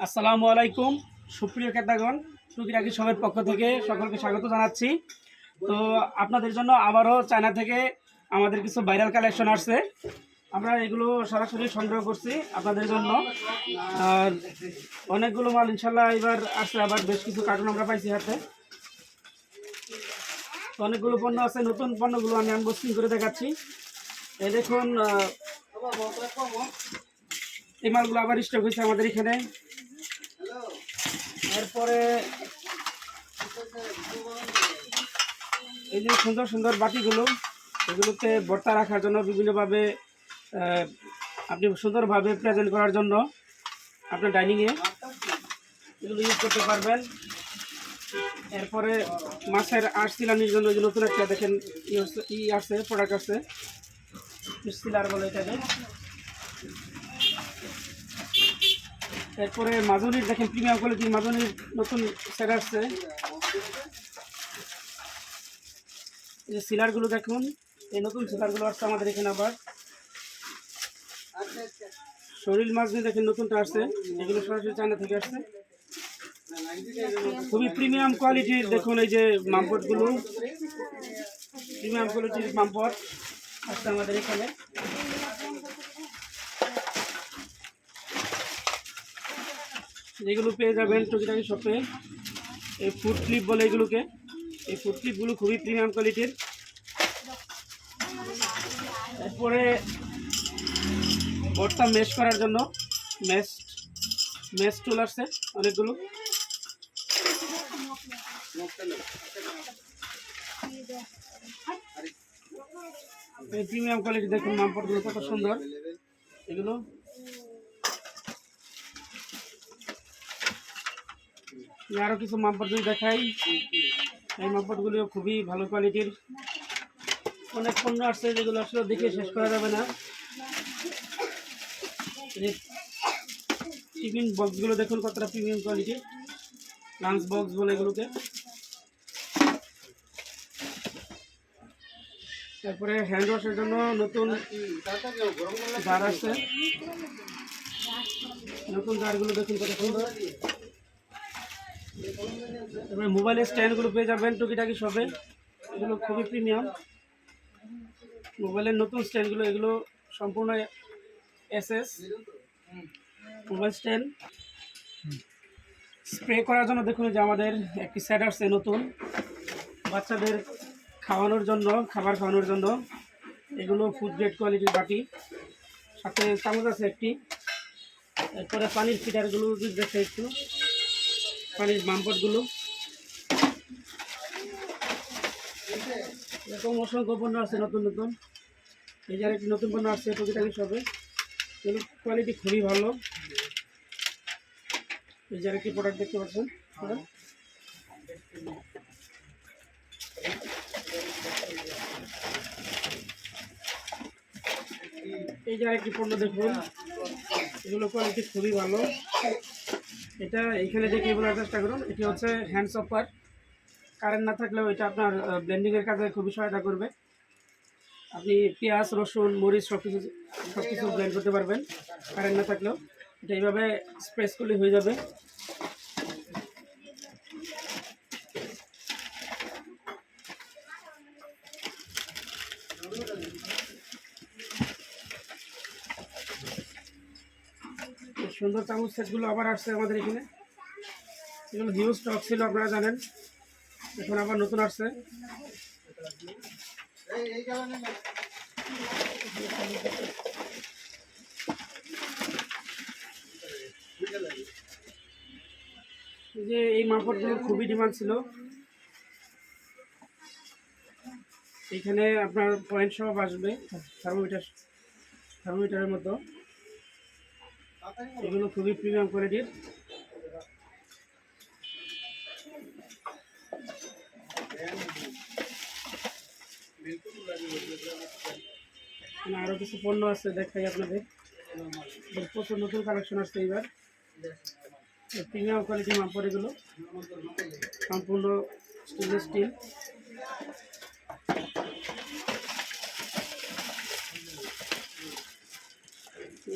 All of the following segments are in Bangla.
আসসালামু আলাইকুম, সুপ্রিয় ক্রেতাগণ টুকিটাকি সবের পক্ষ থেকে সকলকে স্বাগত জানাচ্ছি। তো আপনাদের জন্য আবারও চায়না থেকে আমাদের কিছু ভাইরাল কালেকশন আসছে। আমরা এগুলো সরাসরি সংগ্রহ করছি আপনাদের জন্য। আর অনেকগুলো মাল ইনশাল্লাহ এবার আসছে, আবার বেশ কিছু কার্টুন আমরা পাইছি হাতে। অনেকগুলো পণ্য আছে, নতুন পণ্যগুলো আমি আনবক্সিং করে দেখাচ্ছি। এই দেখুন এই মালগুলো আবার স্টক হয়েছে আমাদের এখানে। এরপরে এই যে সুন্দর সুন্দর বাটিগুলো এগুলোকে ভর্তা রাখার জন্য বিভিন্নভাবে আপনি সুন্দরভাবে প্রেজেন্ট করার জন্য আপনার ডাইনিংয়ে এগুলো ইউজ করতে পারবেন। এরপরে মাছের আর্ট সিলানির জন্য যে নতুন একটা দেখেন ই আছে প্রোডাক্ট আছে। সিলার বলে এটাকে। এরপরে মাজনির, দেখেন প্রিমিয়াম কোয়ালিটির মাজনির নতুন সেট আসছে। এই যে সিলারগুলো দেখুন, এই নতুন সিলারগুলো আসছে আমাদের এখানে আবার। শরীর মাজনি দেখেন নতুনটা আসছে, এগুলো সরাসরি চায়না থেকে আসছে। খুবই প্রিমিয়াম কোয়ালিটির দেখুন এই যে মামপটগুলো প্রিমিয়াম কোয়ালিটির মামপট আসছে আমাদের এখানে। যেগুলো পেয়ে যাবেন টুকিটাকি শপে এই ফুড ক্লিপ বলে এগুলোকে। এই ফুড ক্লিপগুলো খুবই প্রিমিয়াম কোয়ালিটির এরপরে বর্তা মেশ করার জন্য মেশ মেশ টুল আসছে অনেকগুলো। প্রিমিয়াম কোয়ালিটি দেখুন মামপটগুলো কত সুন্দর। এগুলো আরও কিছু মাপপট যদি দেখাই। এই মাপপটগুলিও খুবই ভালো কোয়ালিটির অনেক পণ্য আসছে যেগুলো আসলে দেখে শেষ করা যাবে না। টিফিন বক্সগুলো দেখুন কতটা প্রিমিয়াম কোয়ালিটির লাঞ্চ বক্স বলে এগুলোকে। তারপরে হ্যান্ড ওয়াশের জন্য নতুন জার আসছে। নতুন জারগুলো দেখুন কত সুন্দর। তারপরে মোবাইলের স্ট্যান্ডগুলো পেয়ে যাবেন টুকিটাকি সবে এগুলো খুবই প্রিমিয়াম। মোবাইলের নতুন স্ট্যান্ডগুলো, এগুলো সম্পূর্ণ এসএস। Mobile stand. স্প্রে করার জন্য দেখুন যে আমাদের একটি সেট আসছে নতুন। বাচ্চাদের খাওয়ানোর জন্য, খাবার খাওয়ানোর জন্য। এগুলো ফুড গ্রেড কোয়ালিটির বাটি। সাথে চামচ আছে একটি। এরপরে পানির ফিটারগুলো দেখে একটু। পানির বাম্পটগুলো এরকম অসংখ্য পণ্য আছে নতুন নতুন। এই যে একটি নতুন পণ্য আসছে, টুকিটাকি সবে। এগুলো কোয়ালিটি খুবই ভালো। এই যে একটি প্রোডাক্ট দেখতে পাচ্ছেন। এই যে আরেকটি পণ্য দেখুন। এগুলো কোয়ালিটি খুবই ভালো। এটা এইখানে দেখে বলার চেষ্টা করুন। এটি হচ্ছে হ্যান্ড সপার কারেন্ট না থাকলেও এটা আপনার ব্লেন্ডিংয়ের কাজে খুবই সহায়তা করবে। আপনি পেঁয়াজ, রসুন, মরিচ সব কিছু সব কিছু ব্লেন্ড করতে পারবেন কারেন্ট না থাকলেও। এটা এইভাবে স্প্রেস করলে হয়ে যাবে। সুন্দর চামচ সেটগুলো আবার আসছে আমাদের এখানে। এগুলো হিউজ স্টক ছিল, আপনারা জানেন। এখন আবার নতুন আসছে। যে এই মাপটগুলো খুবই ডিমান্ড ছিল। এখানে আপনার পয়েন্ট সব আসবে থার্মোমিটার থার্মোমিটারের মতো। এগুলো খুবই প্রিমিয়াম কোয়ালিটির এখানে আরও কিছু পণ্য আছে দেখাই আপনাদের। প্রচুর নতুন কালেকশন আসছে এবার প্রিমিয়াম কোয়ালিটি মাম্পর এগুলো। সম্পূর্ণ স্টেনলেস স্টিল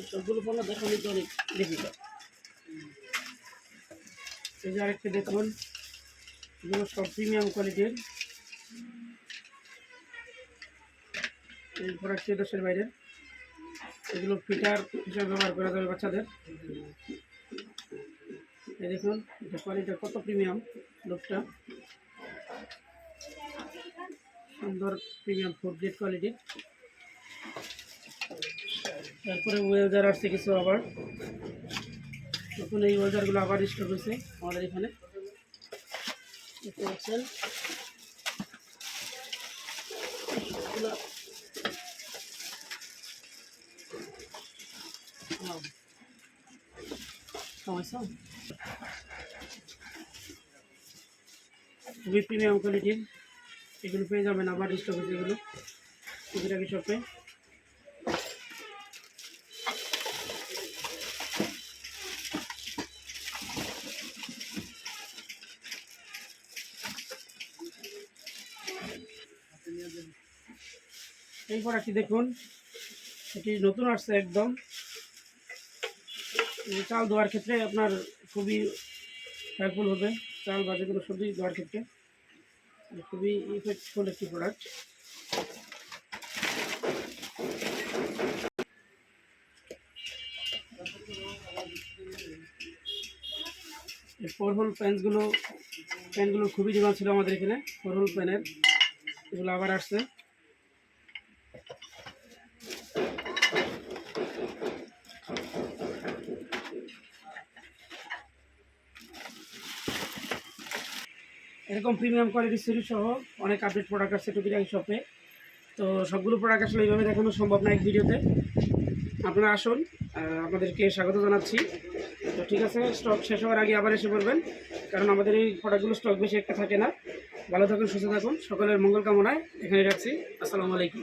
সবগুলো পণ্য দেখা নিতে অনেক দেখি এই আরেকটা দেখুন। এগুলো সব প্রিমিয়াম কোয়ালিটির এই প্রোডাক্টটি দেশের বাইরে। এগুলো ফিটার হিসেবে ব্যবহার করা যাবে বাচ্চাদের। এই দেখুন, এটা কোয়ালিটি কত প্রিমিয়াম লোকটা। সুন্দর প্রিমিয়াম ফুড গ্রেড কোয়ালিটি তারপরে ওয়েলজার আসছে কিছু আবার। নতুন এই ওয়েলজারগুলো আবার স্টক হয়েছে আমাদের এখানে। দেখতে পাচ্ছেন? সমস্যা খুবই প্রিমিয়াম কোয়ালিটির এগুলো পেয়ে যাবেন আবার স্টক হয়েছে এগুলো টুকিটাকি শপে এই প্রোডাক্টটি দেখুন, এটি নতুন আসছে একদম। চাল ধোয়ার ক্ষেত্রে আপনার খুবই হেল্পফুল হবে। চাল বা যে কোনো সবজি ধোয়ার ক্ষেত্রে। খুবই ইফেক্টফুল একটি প্রোডাক্ট ফোর হোল প্যান্টসগুলো প্যান্টগুলো খুবই ডিমান্ড ছিল আমাদের এখানে। ফোর হোল প্যানের এগুলো আবার আসছে। এরকম প্রিমিয়াম কোয়ালিটি সিরিজ সহ অনেক আপডেট প্রোডাক্ট আছে টুকিটাকি শপে তো সবগুলো প্রোডাক্ট আসলে এইভাবে দেখানো সম্ভব না এক ভিডিওতে। আপনারা আসুন আপনাদেরকে স্বাগত জানাচ্ছি। তো ঠিক আছে স্টক শেষ হওয়ার আগে আবার এসে পড়বেন, কারণ আমাদের এই প্রোডাক্টগুলো স্টক বেশি একটা থাকে না। ভালো থাকুন, সুস্থ থাকুন, সকলের মঙ্গল কামনায় এখানে রাখছি। আসসালামু আলাইকুম।